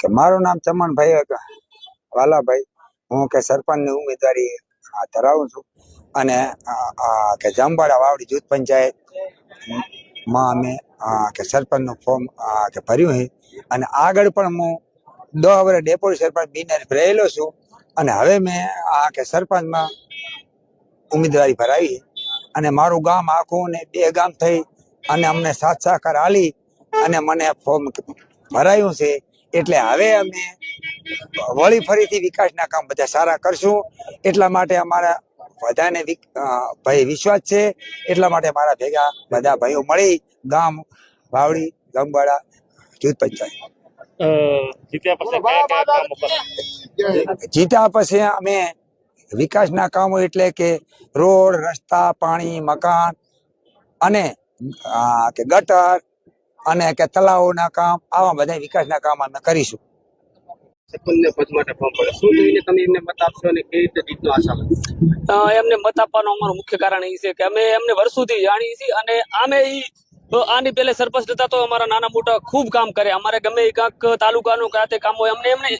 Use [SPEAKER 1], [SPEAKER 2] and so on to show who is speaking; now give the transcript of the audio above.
[SPEAKER 1] કે મારું નામ ચમનભાઈ વાલાભાઈ. હું કે સરપંચની ઉમેદવારી ધરાવું છું. અને કે જામવાડા વાવડી જૂથ પંચાયત, માં અમે કે સરપંચનું ફોર્મ કે ભર્યું છે. અને આગળ પણ હું દસ વર્ષ ડેપ્યુટી સરપંચ બિનર રહેલો છું. અને હવે મેં, આ, કે સરપંચમાં ઉમેદવારી ભરાવી અને મારું ગામ આખું ને બે ગામ થઈ. અને અમને સાથ સહકાર આલી અને મને ફોર્મ ભરાયું છે. એટલે હવે અમે વળી ફરીથી વિકાસના કામ બધા સારા કરશું. એટલા માટે અમારા બધાને ભાઈ વિશ્વાસ છે. એટલા માટે મારા ભેગા બધા ભાઈઓ મળી ગામ વાવડી ગમવાડા જૂથ પંચાયત.
[SPEAKER 2] જીત્યા પછી
[SPEAKER 1] અમે વિકાસના કામો એટલે કે રોડ રસ્તા પાણી મકાન અને કે ગટર અને કે તલાવોના કામ આવા બધા વિકાસના કામ અમે કરીશું.
[SPEAKER 3] એમને મત આપશો અને કઈ રીતે આશા
[SPEAKER 4] અ, એમને મત આપવાનું અમારું મુખ્ય કારણ એ છે કે અમે એમને વર્ષોથી જાણીએ છીએ અને આમે આની પેલે સરપંચ હતા તો અમારા નાના મોટા ખૂબ કામ કરે અમારે ગમે એ કાંક તાલુકાનું કાતે કામ હોય અમને એમને